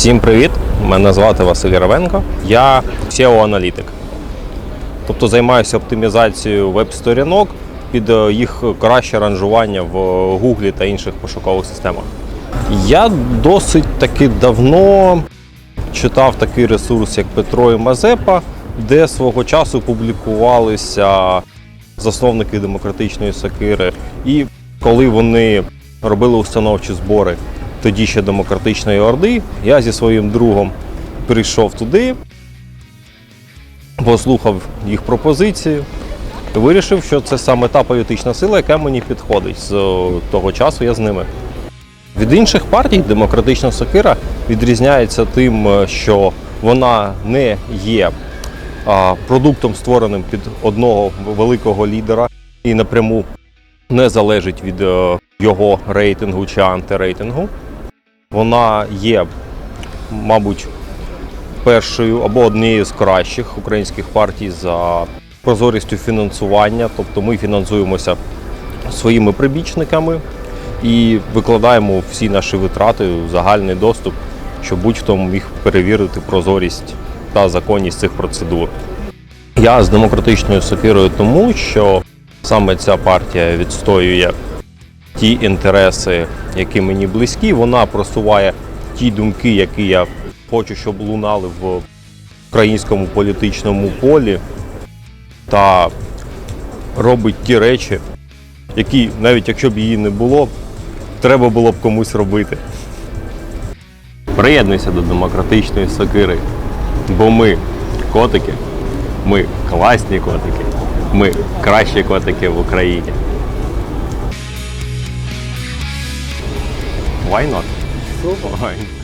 Всім привіт! Мене звати Василь Равенко. Я SEO-аналітик. Тобто займаюся оптимізацією веб-сторінок під е, їх краще ранжування в Гуглі та інших пошукових системах. Я досить таки давно читав такий ресурс, як Петро і Мазепа, де свого часу публікувалися засновники демократичної сокири. І коли вони робили установчі збори тоді ще демократичної орди, я зі своїм другом прийшов туди, послухав їх пропозиції. Вирішив, що це саме та політична сила, яка мені підходить. З того часу я з ними. Від інших партій демократична сокира відрізняється тим, е, що вона не є а, продуктом, створеним під одного великого лідера і напряму не залежить від е, його рейтингу чи антирейтингу. Вона є, мабуть, першою або однією з кращих українських партій за прозорістю фінансування. Тобто ми фінансуємося своїми прибічниками і викладаємо всі наші витрати в загальний доступ, щоб будь-хто міг перевірити прозорість та законність цих процедур. Я з демократичною сокирою тому, що саме ця партія відстоює ті інтереси, які мені близькі. Вона просуває ті думки, які я хочу, щоб лунали в українському політичному полі, та робить ті речі, які, навіть якщо б її не було, треба було б комусь робити. Приєднуйся до демократичної сокири, бо ми котики, ми класні котики, ми кращі котики в Україні. Why not? Why?